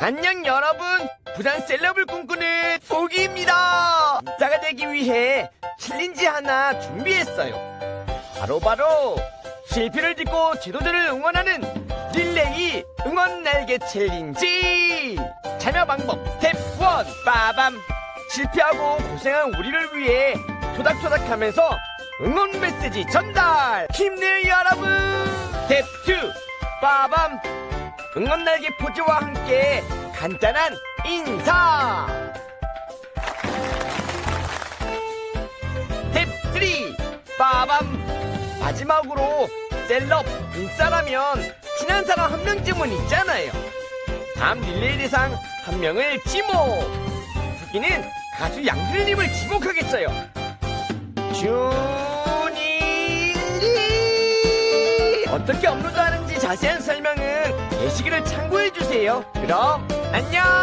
안녕 여러분. 부산 셀럽을 꿈꾸는 포기입니다. 인싸가 되기 위해 챌린지 하나 준비했어요. 바로 바로 실패를 딛고 지도자를 응원하는 릴레이 응원 날개 챌린지. 참여 방법 스텝 1 빠밤. 실패하고 고생한 우리를 위해 토닥토닥하면서 응원 메시지 전달. 힘내요 여러분. 스텝 2 빠밤 응원 날개 포즈와 함께 간단한 인사! 스텝 3 빠밤! 마지막으로 셀럽 인싸라면 친한 사람 한 명쯤은 있잖아요. 다음 릴레이 대상 한 명을 지목! 후기는 가수 양준일님을 지목하겠어요. 준일이! 어떻게 업로드하는지 자세한 설명은 게시글을 참고해주세요. 그럼 안녕